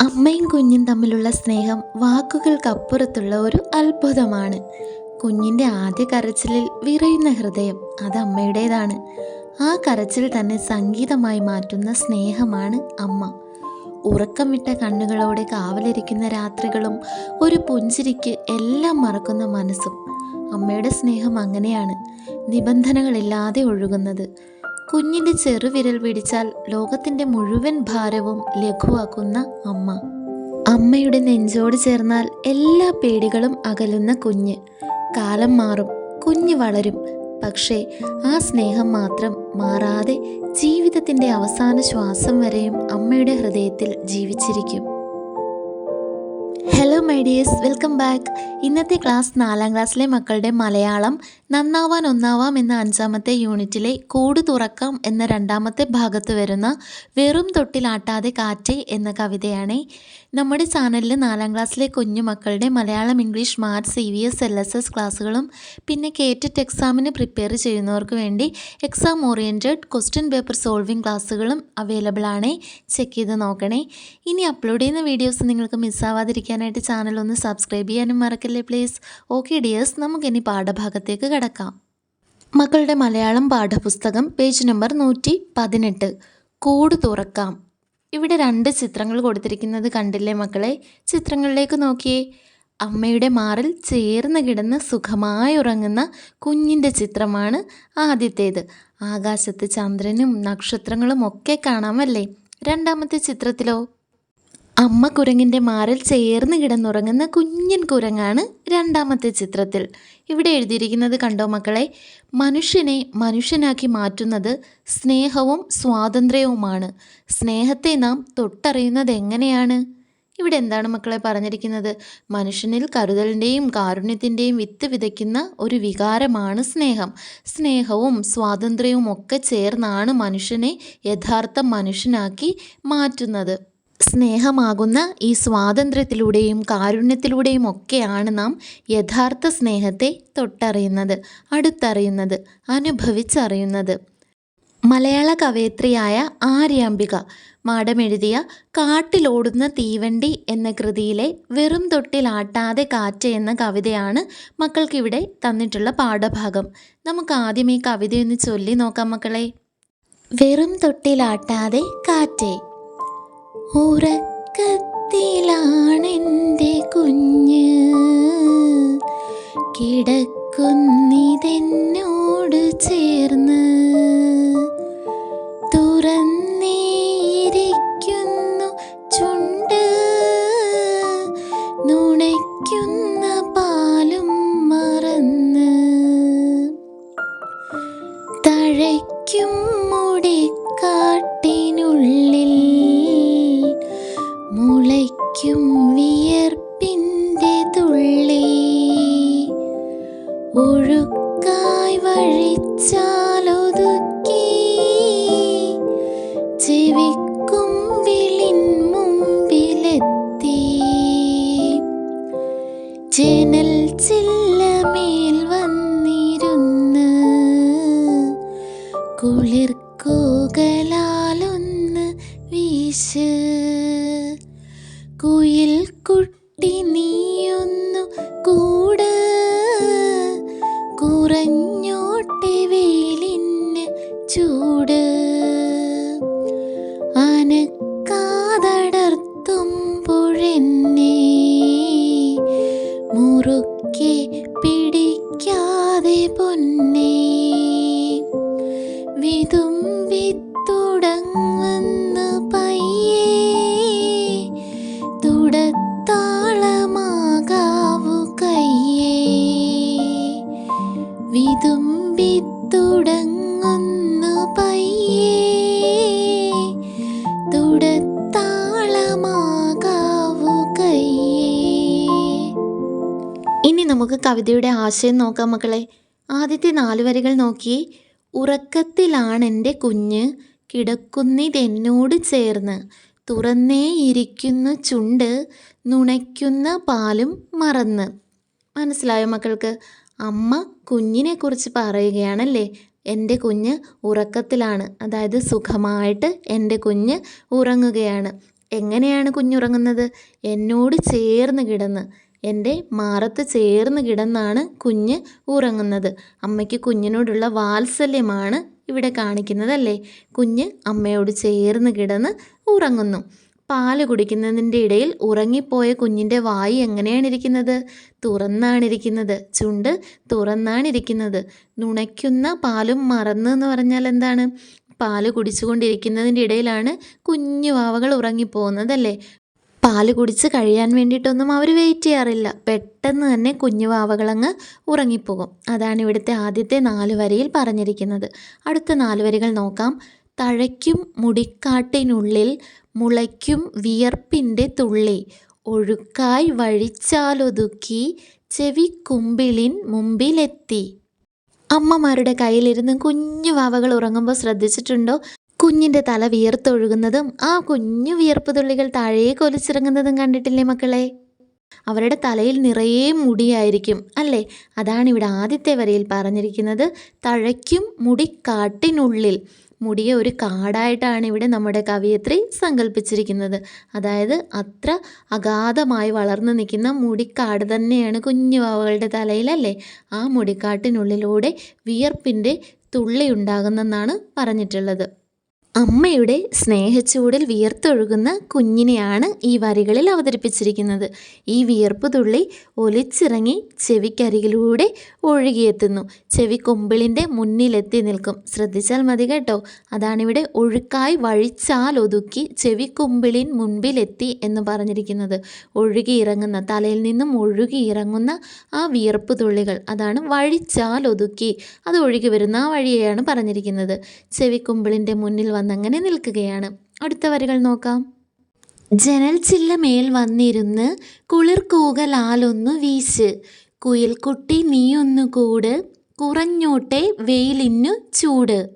അമ്മയും കുഞ്ഞും തമ്മിലുള്ള സ്നേഹം വാക്കുകൾക്കപ്പുറത്തുള്ള ഒരു അത്ഭുതമാണ്. കുഞ്ഞിന്റെ ആദ്യ കരച്ചിലിൽ വിറയുന്ന ഹൃദയം അത് അമ്മയുടേതാണ്. ആ കരച്ചിൽ തന്നെ സംഗീതമായി മാറ്റുന്ന സ്നേഹമാണ് അമ്മ. ഉറക്കം വിട്ട കണ്ണുകളോടെ കാവലിരിക്കുന്ന രാത്രികളും ഒരു പുഞ്ചിരിക്ക് എല്ലാം മറക്കുന്ന മനസ്സും അമ്മയുടെ സ്നേഹം അങ്ങനെയാണ് നിബന്ധനകളില്ലാതെ ഒഴുകുന്നത്. കുഞ്ഞിന്റെ ചെറുവിരൽ പിടിച്ചാൽ ലോകത്തിന്റെ മുഴുവൻ ഭാരവും ലഘുവാക്കുന്ന അമ്മ. അമ്മയുടെ നെഞ്ചോട് ചേർന്നാൽ എല്ലാ പേടികളും അകലുന്ന കുഞ്ഞ്. കാലം മാറും കുഞ്ഞ് വളരും. പക്ഷേ ആ സ്നേഹം മാത്രം മാറാതെ ജീവിതത്തിന്റെ അവസാന ശ്വാസം വരെയും അമ്മയുടെ ഹൃദയത്തിൽ ജീവിച്ചിരിക്കും. മൈ ഡിയേഴ്സ് വെൽക്കം ബാക്ക് ഇന്നത്തെ ക്ലാസ് നാലാം ക്ലാസ്സിലെ മക്കളുടെ മലയാളം നന്നാവാൻ ഒന്നാവാം എന്ന അഞ്ചാമത്തെ യൂണിറ്റിലെ കൂട് തുറക്കാം എന്ന രണ്ടാമത്തെ ഭാഗത്ത് വരുന്ന വെറും തൊട്ടിലാട്ടാതെ കാറ്റേ എന്ന കവിതയാണ്. നമ്മുടെ ചാനലിൽ നാലാം ക്ലാസ്സിലെ കുഞ്ഞു മക്കളുടെ Malayalam English maths C V S L S S ക്ലാസ്സുകളും പിന്നെ കേറ്ററ്റ് എക്സാമിന് പ്രിപ്പയർ ചെയ്യുന്നവർക്ക് വേണ്ടി exam oriented question paper solving ക്ലാസ്സുകളും അവൈലബിൾ ആണ്. ചെക്ക് ചെയ്ത് നോക്കണേ. ഇനി അപ്ലോഡ് ചെയ്യുന്ന വീഡിയോസ് നിങ്ങൾക്ക് മിസ്സാവാതിരിക്കാനായിട്ട് ചാനൽ ഒന്ന് സബ്സ്ക്രൈബ് ചെയ്യാനും മറക്കല്ലേ പ്ലീസ് ഓക്കെ ഡിയേഴ്സ് നമുക്കിനി പാഠഭാഗത്തേക്ക് കിടക്കാം. മക്കളുടെ മലയാളം പാഠപുസ്തകം പേജ് നമ്പർ നൂറ്റി പതിനെട്ട്. കൂട് തുറക്കാം. ഇവിടെ രണ്ട് ചിത്രങ്ങൾ കൊടുത്തിരിക്കുന്നത് കണ്ടില്ലേ മക്കളെ? ചിത്രങ്ങളിലേക്ക് നോക്കിയേ. അമ്മയുടെ മാറിൽ ചേർന്ന് കിടന്ന് സുഖമായി ഉറങ്ങുന്ന കുഞ്ഞിന്റെ ചിത്രമാണ് ആദ്യത്തേത്. ആകാശത്ത് ചന്ദ്രനും നക്ഷത്രങ്ങളും ഒക്കെ കാണാമല്ലേ രണ്ടാമത്തെ ചിത്രത്തിലോ? അമ്മ കുരങ്ങിന്റെ മാറിൽ ചേർന്ന് കിടന്നുറങ്ങുന്ന കുഞ്ഞൻ കുരങ്ങാണ് രണ്ടാമത്തെ ചിത്രത്തിൽ. ഇവിടെ എഴുതിയിരിക്കുന്നത് കണ്ടോ മക്കളെ? മനുഷ്യനെ മനുഷ്യനാക്കി മാറ്റുന്നത് സ്നേഹവും സ്വാതന്ത്ര്യവുമാണ്. സ്നേഹത്തെ നാം തൊട്ടറിയുന്നത് എങ്ങനെയാണ്? ഇവിടെ എന്താണ് മക്കളെ പറഞ്ഞിരിക്കുന്നത്? മനുഷ്യനിൽ കരുതലിന്റെയും കാരുണ്യത്തിന്റെയും വിത്ത് വിതയ്ക്കുന്ന ഒരു വികാരമാണ് സ്നേഹം. സ്നേഹവും സ്വാതന്ത്ര്യവും ഒക്കെ ചേർന്നാണ് മനുഷ്യനെ യഥാർത്ഥ മനുഷ്യനാക്കി മാറ്റുന്നത്. സ്നേഹമാകുന്ന ഈ സ്വാതന്ത്ര്യത്തിലൂടെയും കാരുണ്യത്തിലൂടെയും ഒക്കെയാണ് നാം യഥാർത്ഥ സ്നേഹത്തെ തൊട്ടറിയുന്നത് അടുത്തറിയുന്നത് അനുഭവിച്ചറിയുന്നത്. മലയാള കവയത്രിയായ ആര്യാംബിക മാഡമെഴുതിയ കാട്ടിലോടുന്ന തീവണ്ടി എന്ന കൃതിയിലെ വെറും തൊട്ടിലാട്ടാതെ കാറ്റ് എന്ന കവിതയാണ് മക്കൾക്കിവിടെ തന്നിട്ടുള്ള പാഠഭാഗം. നമുക്ക് ആദ്യം ഈ കവിതയൊന്ന് ചൊല്ലി നോക്കാം മക്കളെ. വെറും തൊട്ടിലാട്ടാതെ കാറ്റേ ഉറക്കത്തിലാണെന്റെ കുഞ്ഞ്. കിടക്കുന്നിതെന്നോട് ചേർന്ന് തുറന്നേയിരിക്കുന്നു ഒഴുക്കായി കവിതയുടെ ആശയം നോക്കാം മക്കളെ. ആദ്യത്തെ നാല് വരികൾ നോക്കി ഉറക്കത്തിലാണെന്റെ കുഞ്ഞ് കിടക്കുന്നിതെന്നോട് ചേർന്ന്. തുറന്നേ ഇരിക്കുന്ന ചുണ്ട് നുണയ്ക്കുന്ന പാലും മറന്ന്. മനസ്സിലായോ മക്കൾക്ക്? അമ്മ കുഞ്ഞിനെക്കുറിച്ച് പറയുകയാണല്ലേ? എന്റെ കുഞ്ഞ് ഉറക്കത്തിലാണ്. അതായത് സുഖമായിട്ട് എന്റെ കുഞ്ഞ് ഉറങ്ങുകയാണ്. എങ്ങനെയാണ് കുഞ്ഞുറങ്ങുന്നത്? എന്നോട് ചേർന്ന് കിടന്ന്. എന്റെ മാറത്ത് ചേർന്ന് കിടന്നാണ് കുഞ്ഞ് ഉറങ്ങുന്നത്. അമ്മയ്ക്ക് കുഞ്ഞിനോടുള്ള വാത്സല്യമാണ് ഇവിടെ കാണിക്കുന്നതല്ലേ? കുഞ്ഞ് അമ്മയോട് ചേർന്ന് കിടന്ന് ഉറങ്ങുന്നു. പാൽ കുടിക്കുന്നതിന്റെ ഇടയിൽ ഉറങ്ങിപ്പോയ കുഞ്ഞിന്റെ വായി എങ്ങനെയാണ് ഇരിക്കുന്നത് തുറന്നാണ് ഇരിക്കുന്നത് ചുണ്ട് തുറന്നാണിരിക്കുന്നത്. നുണയ്ക്കുന്ന പാലും മറന്ന് എന്ന് പറഞ്ഞാൽ എന്താണ്? പാൽ കുടിച്ചുകൊണ്ടിരിക്കുന്നതിന്റെ ഇടയിലാണ് കുഞ്ഞു വാവകൾ ഉറങ്ങിപ്പോകുന്നതല്ലേ? പാൽ കുടിച്ച് കഴിയാൻ വേണ്ടിയിട്ടൊന്നും അവർ വെയിറ്റ് ചെയ്യാറില്ല. പെട്ടെന്ന് തന്നെ കുഞ്ഞു വാവകളങ്ങ് ഉറങ്ങിപ്പോകും. അതാണ് ഇവിടുത്തെ ആദ്യത്തെ നാല് വരയിൽ പറഞ്ഞിരിക്കുന്നത്. അടുത്ത നാല് വരികൾ നോക്കാം. തഴയ്ക്കും മുടിക്കാട്ടിനുള്ളിൽ മുളയ്ക്കും വിയർപ്പിന്റെ തുള്ളി. ഒഴുക്കായി വഴിച്ചാലൊതുക്കി ചെവി കുമ്പിളിൻ മുമ്പിലെത്തി. അമ്മമാരുടെ കയ്യിലിരുന്ന് കുഞ്ഞു വാവകൾ ഉറങ്ങുമ്പോൾ ശ്രദ്ധിച്ചിട്ടുണ്ടോ? കുഞ്ഞിന്റെ തല വിയർത്തൊഴുകുന്നതും ആ കുഞ്ഞു വിയർപ്പ് തുള്ളികൾ താഴേക്ക് ഒലിച്ചിറങ്ങുന്നതും കണ്ടിട്ടില്ലേ മക്കളെ? അവരുടെ തലയിൽ നിറയെ മുടിയായിരിക്കും അല്ലേ? അതാണ് ഇവിടെ ആദ്യത്തെ വരിയിൽ പറഞ്ഞിരിക്കുന്നത്. തഴയ്ക്കും മുടിക്കാട്ടിനുള്ളിൽ. മുടിയെ ഒരു കാടായിട്ടാണ് ഇവിടെ നമ്മുടെ കവിയത്രി സങ്കല്പിച്ചിരിക്കുന്നത് അതായത് അത്ര അഗാധമായി വളർന്നു നിൽക്കുന്ന മുടിക്കാട് തന്നെയാണ് കുഞ്ഞു വാവകളുടെ തലയിലല്ലേ ആ മുടിക്കാട്ടിനുള്ളിലൂടെ വിയർപ്പിന്റെ തുള്ളി ഉണ്ടാകുന്നെന്നാണ് പറഞ്ഞിട്ടുള്ളത്. അമ്മയുടെ സ്നേഹച്ചൂടിൽ വിയർത്തൊഴുകുന്ന കുഞ്ഞിനെയാണ് ഈ വരികളിൽ അവതരിപ്പിച്ചിരിക്കുന്നത്. ഈ വിയർപ്പ് തുള്ളി ഒലിച്ചിറങ്ങി ചെവിക്കരികിലൂടെ ഒഴുകിയെത്തുന്നു. ചെവി കൊമ്പിളിന്റെ മുന്നിലെത്തി നിൽക്കും. ശ്രദ്ധിച്ചാൽ മതി കേട്ടോ. അതാണിവിടെ ഒഴുക്കായി വഴിച്ചാൽ ഒതുക്കി ചെവി കൊമ്പിളിൻ മുൻപിലെത്തി എന്ന് പറഞ്ഞിരിക്കുന്നത്. ഒഴുകിയിറങ്ങുന്ന തലയിൽ നിന്നും ഒഴുകിയിറങ്ങുന്ന ആ വിയർപ്പ് തുള്ളികൾ അതാണ് വഴിച്ചാൽ ഒതുക്കി അത് ഒഴുകി വരുന്ന ആ വഴിയെയാണ് പറഞ്ഞിരിക്കുന്നത്. ചെവി കൊമ്പിളിന്റെ മുന്നിൽ വന്നങ്ങനെ നിൽക്കുകയാണ്. അടുത്ത വരികൾ നോക്കാം. ജനൽ ചില്ല മേൽ വന്നിരുന്ന് കുളിർ കൂകലാലൊന്നു വീശ്. കുയിൽക്കുട്ടി നീയൊന്നു കൂട്. കുറഞ്ഞോട്ടെ വെയിലിന്നു ചൂട്.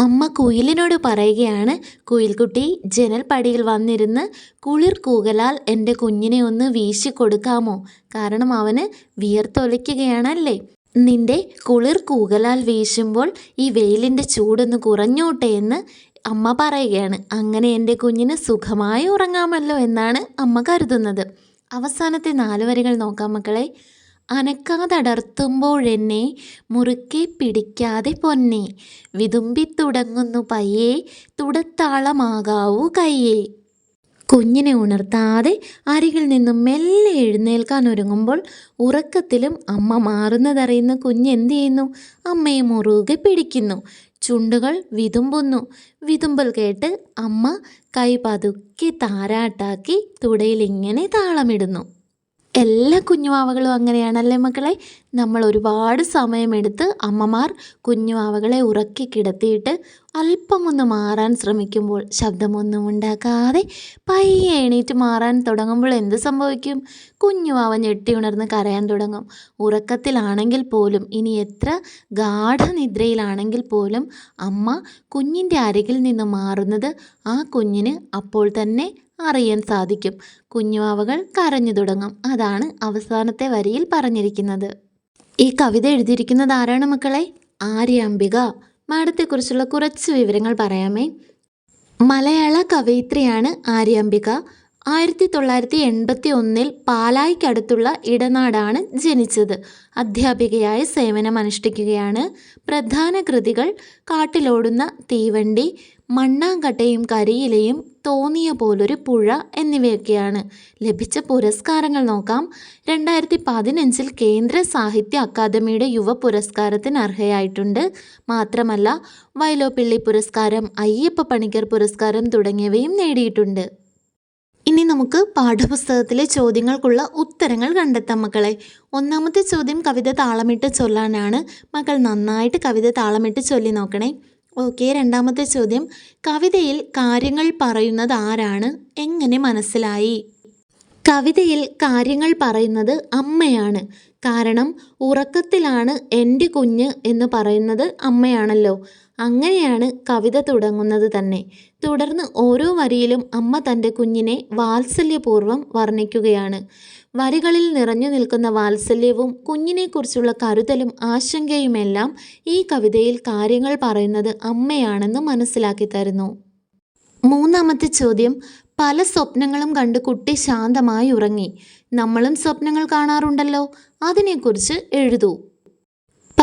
അമ്മ കുയിലിനോട് പറയുകയാണ് കുയിൽക്കുട്ടി ജനൽപ്പടിയിൽ വന്നിരുന്ന് കുളിർ കൂകലാൽ എന്റെ കുഞ്ഞിനെ ഒന്ന് വീശി കൊടുക്കാമോ? കാരണം അവന് വിയർത്തൊലിക്കുകയാണല്ലേ. നിന്റെ കുളിർ കൂകലാൽ വീശുമ്പോൾ ഈ വെയിലിന്റെ ചൂടൊന്ന് കുറഞ്ഞോട്ടെ എന്ന് അമ്മ പറയുകയാണ്. അങ്ങനെ എന്റെ കുഞ്ഞിന് സുഖമായി ഉറങ്ങാമല്ലോ എന്നാണ് അമ്മ കരുതുന്നത്. അവസാനത്തെ നാല് വരികൾ നോക്കാം മക്കളെ. അനക്കാതടർത്തുമ്പോഴെന്നെ മുറുക്കെ പിടിക്കാതെ പൊന്നെ. വിതുമ്പിത്തുടങ്ങുന്നു പയ്യെ. തുടത്താളമാകാവൂ കയ്യേ. കുഞ്ഞിനെ ഉണർത്താതെ അരികിൽ നിന്നും മെല്ലെ എഴുന്നേൽക്കാൻ ഒരുങ്ങുമ്പോൾ ഉറക്കത്തിലും അമ്മ മാറുന്നതറിയുന്ന കുഞ്ഞ് എന്ത് ചെയ്യുന്നു? അമ്മയെ മുറുകെ പിടിക്കുന്നു. ചുണ്ടുകൾ വിതുമ്പുന്നു. വിതുമ്പൽ കേട്ട് അമ്മ കൈ പതുക്കെ താരാട്ടാക്കി തുടയിൽ ഇങ്ങനെ താളമിടുന്നു. എല്ലാ കുഞ്ഞുവാവകളും അങ്ങനെയാണല്ലേ മക്കളെ? നമ്മൾ ഒരുപാട് സമയമെടുത്ത് അമ്മമാർ കുഞ്ഞുവാവകളെ ഉറക്കി കിടത്തിയിട്ട് അല്പം ഒന്ന് മാറാൻ ശ്രമിക്കുമ്പോൾ ശബ്ദമൊന്നും ഉണ്ടാക്കാതെ പയ്യെ എണീറ്റ് മാറാൻ തുടങ്ങുമ്പോൾ എന്ത് സംഭവിക്കും? കുഞ്ഞുവാവ ഞെട്ടി ഉണർന്ന് കരയാൻ തുടങ്ങും. ഉറക്കത്തിലാണെങ്കിൽ പോലും ഇനി എത്ര ഗാഠനിദ്രയിലാണെങ്കിൽ പോലും അമ്മ കുഞ്ഞിന്റെ അരികിൽ നിന്ന് മാറുന്നത് ആ കുഞ്ഞിന് അപ്പോൾ തന്നെ അറിയാൻ സാധിക്കും. കുഞ്ഞുവാവകൾ കരഞ്ഞു തുടങ്ങും. അതാണ് അവസാനത്തെ വരിയിൽ പറഞ്ഞിരിക്കുന്നത്. ഈ കവിത എഴുതിയിരിക്കുന്നത് ആരാണ് മക്കളെ? ആര്യാംബിക മാഡത്തെക്കുറിച്ചുള്ള കുറച്ച് വിവരങ്ങൾ പറയാമേ. മലയാള കവയിത്രിയാണ് ആര്യാംബിക. ആയിരത്തി തൊള്ളായിരത്തി എൺപത്തി ഒന്നിൽ പാലായ്ക്കടുത്തുള്ള ഇടനാടാണ് ജനിച്ചത്. അധ്യാപികയായി സേവനമനുഷ്ഠിക്കുകയാണ്. പ്രധാന കൃതികൾ കാട്ടിലോടുന്ന തീവണ്ടി മണ്ണാങ്കട്ടയും കരിയിലയും തോന്നിയ പോലൊരു പുഴ എന്നിവയൊക്കെയാണ്. ലഭിച്ച പുരസ്കാരങ്ങൾ നോക്കാം. രണ്ടായിരത്തി പതിനഞ്ചിൽ കേന്ദ്ര സാഹിത്യ അക്കാദമിയുടെ യുവ പുരസ്കാരത്തിന് അർഹയായിട്ടുണ്ട്. മാത്രമല്ല വൈലോപ്പിള്ളി പുരസ്കാരം അയ്യപ്പ പണിക്കർ പുരസ്കാരം തുടങ്ങിയവയും നേടിയിട്ടുണ്ട്. ഇനി നമുക്ക് പാഠപുസ്തകത്തിലെ ചോദ്യങ്ങൾക്കുള്ള ഉത്തരങ്ങൾ കണ്ടെത്താം മക്കളെ. ഒന്നാമത്തെ ചോദ്യം കവിത താളമിട്ട് ചൊല്ലാനാണ്. മക്കൾ നന്നായിട്ട് കവിത താളമിട്ട് ചൊല്ലി നോക്കണേ. ഓക്കെ രണ്ടാമത്തെ ചോദ്യം. കവിതയിൽ കാര്യങ്ങൾ പറയുന്നത് ആരാണ്? എങ്ങനെ മനസ്സിലായി? കവിതയിൽ കാര്യങ്ങൾ പറയുന്നത് അമ്മയാണ്. കാരണം ഉറക്കത്തിലാണ് എന്റെ കുഞ്ഞ് എന്ന് പറയുന്നത് അമ്മയാണല്ലോ. അങ്ങനെയാണ് കവിത തുടങ്ങുന്നത് തന്നെ. തുടർന്ന് ഓരോ വരിയിലും അമ്മ തന്റെ കുഞ്ഞിനെ വാത്സല്യപൂർവം വർണിക്കുകയാണ്. വരികളിൽ നിറഞ്ഞു നിൽക്കുന്ന വാത്സല്യവും കുഞ്ഞിനെക്കുറിച്ചുള്ള കരുതലും ആശങ്കയുമെല്ലാം ഈ കവിതയിൽ കാര്യങ്ങൾ പറയുന്നത് അമ്മയാണെന്ന് മനസ്സിലാക്കി തരുന്നു. മൂന്നാമത്തെ ചോദ്യം പല സ്വപ്നങ്ങളും കണ്ട് കുട്ടി ശാന്തമായി ഉറങ്ങി. നമ്മളും സ്വപ്നങ്ങൾ കാണാറുണ്ടല്ലോ. അതിനെക്കുറിച്ച് എഴുതൂ.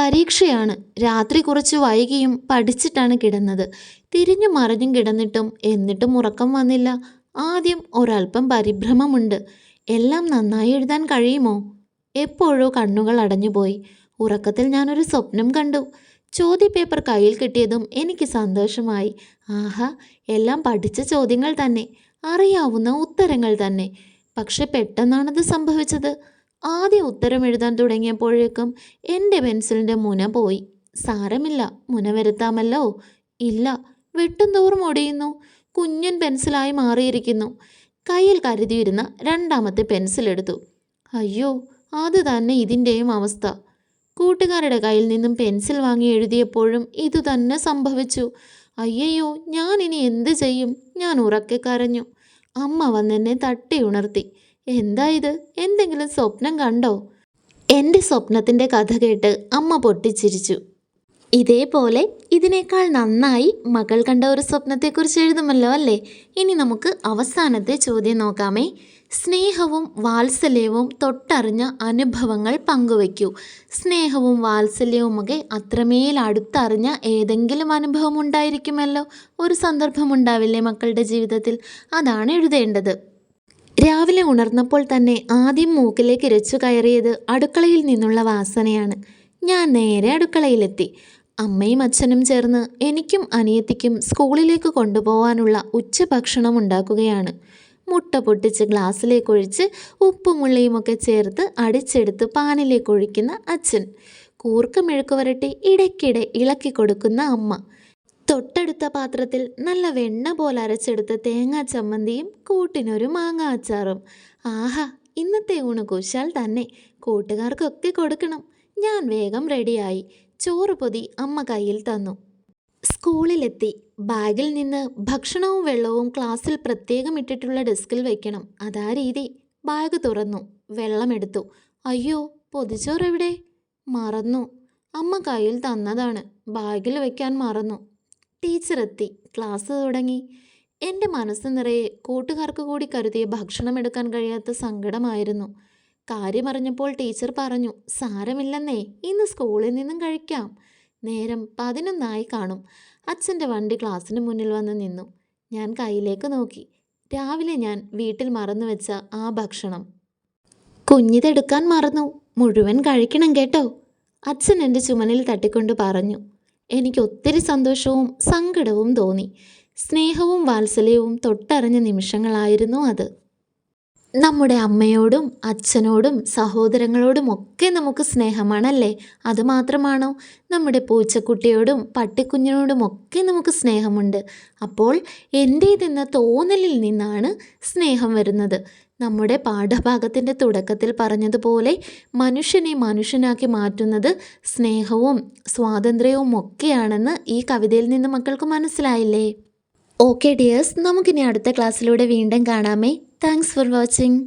പരീക്ഷയാണ്. രാത്രി കുറച്ച് വൈകിയും പഠിച്ചിട്ടാണ് കിടന്നത്. തിരിഞ്ഞു മറിഞ്ഞും കിടന്നിട്ടും എന്നിട്ടും ഉറക്കം വന്നില്ല. ആദ്യം ഒരൽപ്പം പരിഭ്രമമുണ്ട്. എല്ലാം നന്നായി എഴുതാൻ കഴിയുമോ? എപ്പോഴോ കണ്ണുകൾ അടഞ്ഞുപോയി. ഉറക്കത്തിൽ ഞാനൊരു സ്വപ്നം കണ്ടു. ചോദ്യപേപ്പർ കയ്യിൽ കിട്ടിയതും എനിക്ക് സന്തോഷമായി. ആഹാ എല്ലാം പഠിച്ച ചോദ്യങ്ങൾ തന്നെ. അറിയാവുന്ന ഉത്തരങ്ങൾ തന്നെ. പക്ഷെ പെട്ടെന്നാണത് സംഭവിച്ചത്. ആദ്യ ഉത്തരം എഴുതാൻ തുടങ്ങിയപ്പോഴേക്കും എന്റെ പെൻസിലിന്റെ മുന പോയി. സാരമില്ല മുന വരുത്താമല്ലോ. ഇല്ല വെട്ടും തോറും ഒടിയുന്നു. കുഞ്ഞൻ പെൻസിലായി മാറിയിരിക്കുന്നു. കയ്യിൽ കരുതിയിരുന്ന രണ്ടാമത്തെ പെൻസിൽ എടുത്തു. അയ്യോ അത് തന്നെ ഇതിന്റെയും അവസ്ഥ. കൂട്ടുകാരുടെ കയ്യിൽ നിന്നും പെൻസിൽ വാങ്ങി എഴുതിയപ്പോഴും ഇതുതന്നെ സംഭവിച്ചു. അയ്യയ്യോ ഞാൻ ഇനി എന്ത് ചെയ്യും? ഞാൻ ഉറക്കെ കരഞ്ഞു. അമ്മ വന്നെന്നെ തട്ടി ഉണർത്തി. എന്താ ഇത്? എന്തെങ്കിലും സ്വപ്നം കണ്ടോ? എന്റെ സ്വപ്നത്തിന്റെ കഥ കേട്ട് അമ്മ പൊട്ടിച്ചിരിച്ചു. ഇതേപോലെ ഇതിനേക്കാൾ നന്നായി മകൾ കണ്ട ഒരു സ്വപ്നത്തെക്കുറിച്ച് എഴുതുമല്ലോ അല്ലേ? ഇനി നമുക്ക് അവസാനത്തെ ചോദ്യം നോക്കാമേ. സ്നേഹവും വാത്സല്യവും തൊട്ടറിഞ്ഞ അനുഭവങ്ങൾ പങ്കുവയ്ക്കൂ. സ്നേഹവും വാത്സല്യവുമൊക്കെ അത്രമേൽ അടുത്തറിഞ്ഞ ഏതെങ്കിലും അനുഭവം ഉണ്ടായിരിക്കുമല്ലോ? ഒരു സന്ദർഭം ഉണ്ടാവില്ലേ മക്കളുടെ ജീവിതത്തിൽ? അതാണ് എഴുതേണ്ടത്. രാവിലെ ഉണർന്നപ്പോൾ തന്നെ ആദ്യം മൂക്കിലേക്ക് ഇരച്ചു കയറിയത് അടുക്കളയിൽ നിന്നുള്ള വാസനയാണ്. ഞാൻ നേരെ അടുക്കളയിലെത്തി. അമ്മയും അച്ഛനും ചേർന്ന് എനിക്കും അനിയത്തിക്കും സ്കൂളിലേക്ക് കൊണ്ടുപോകാനുള്ള ഉച്ചഭക്ഷണം ഉണ്ടാക്കുകയാണ്. മുട്ട പൊട്ടിച്ച് ഗ്ലാസ്സിലേക്ക് ഒഴിച്ച് ഉപ്പും ഉള്ളിയുമൊക്കെ ചേർത്ത് അടിച്ചെടുത്ത് പാനിലേക്ക് ഒഴിക്കുന്ന അച്ഛൻ. കൂർക്ക മെഴുക്ക് വരട്ടി ഇടയ്ക്കിടെ ഇളക്കി കൊടുക്കുന്ന അമ്മ. തൊട്ടടുത്ത പാത്രത്തിൽ നല്ല വെണ്ണ പോലെ അരച്ചെടുത്ത തേങ്ങാ ചമ്മന്തിയും കൂട്ടിനൊരു മാങ്ങ അച്ചാറും. ആഹാ ഇന്നത്തെ ഊണ് കുശാൽ തന്നെ. കൂട്ടുകാർക്കൊക്കെ കൊടുക്കണം. ഞാൻ വേഗം റെഡിയായി. ചോറ് പൊതി അമ്മ കയ്യിൽ തന്നു. സ്കൂളിലെത്തി. ബാഗിൽ നിന്ന് ഭക്ഷണവും വെള്ളവും ക്ലാസ്സിൽ പ്രത്യേകം ഇട്ടിട്ടുള്ള ഡെസ്കിൽ വെക്കണം. അതാ രീതി. ബാഗ് തുറന്നു. വെള്ളമെടുത്തു. അയ്യോ പൊതിച്ചോറ് എവിടെ? മറന്നു. അമ്മ കയ്യിൽ തന്നതാണ്. ബാഗിൽ വെക്കാൻ മറന്നു. ടീച്ചർ എത്തി ക്ലാസ് തുടങ്ങി. എന്റെ മനസ്സ് നിറയെ കൂട്ടുകാർക്ക് കൂടി കരുതിയ ഭക്ഷണം എടുക്കാൻ കഴിയാത്ത സങ്കടമായിരുന്നു. കാര്യമറിഞ്ഞപ്പോൾ ടീച്ചർ പറഞ്ഞു സാരമില്ലെന്നേ ഇന്ന് സ്കൂളിൽ നിന്നും കഴിക്കാം. നേരം പതിനൊന്നായി കാണും. അച്ഛന്റെ വണ്ടി ക്ലാസ്സിന് മുന്നിൽ വന്ന് നിന്നു. ഞാൻ കയ്യിലേക്ക് നോക്കി. രാവിലെ ഞാൻ വീട്ടിൽ മറന്നു വെച്ച ആ ഭക്ഷണം. കുഞ്ഞിതെടുക്കാൻ മറന്നു. മുഴുവൻ കഴിക്കണം കേട്ടോ. അച്ഛൻ എന്റെ ചുമലിൽ തട്ടിക്കൊണ്ട് പറഞ്ഞു എനിക്ക് ഒത്തിരി സന്തോഷവും സങ്കടവും തോന്നി. സ്നേഹവും വാത്സല്യവും തൊട്ടറിഞ്ഞ നിമിഷങ്ങളായിരുന്നു അത്. നമ്മുടെ അമ്മയോടും അച്ഛനോടും സഹോദരങ്ങളോടും ഒക്കെ നമുക്ക് സ്നേഹമാണല്ലേ? അതുമാത്രമാണോ നമ്മുടെ പൂച്ചക്കുട്ടിയോടും പട്ടിക്കുഞ്ഞിനോടും ഒക്കെ നമുക്ക് സ്നേഹമുണ്ട്. അപ്പോൾ എന്റേതെന്ന തോന്നലിൽ നിന്നാണ് സ്നേഹം വരുന്നത്. നമ്മുടെ പാഠഭാഗത്തിന്റെ തുടക്കത്തിൽ പറഞ്ഞതുപോലെ മനുഷ്യനെ മനുഷ്യനാക്കി മാറ്റുന്നത് സ്നേഹവും സ്വാതന്ത്ര്യവും ഒക്കെയാണെന്ന് ഈ കവിതയിൽ നിന്ന് മക്കൾക്ക് മനസ്സിലായില്ലേ? Okay dears. നമുക്കിനി അടുത്ത ക്ലാസ്സിലൂടെ വീണ്ടും കാണാമേ. Thanks for watching.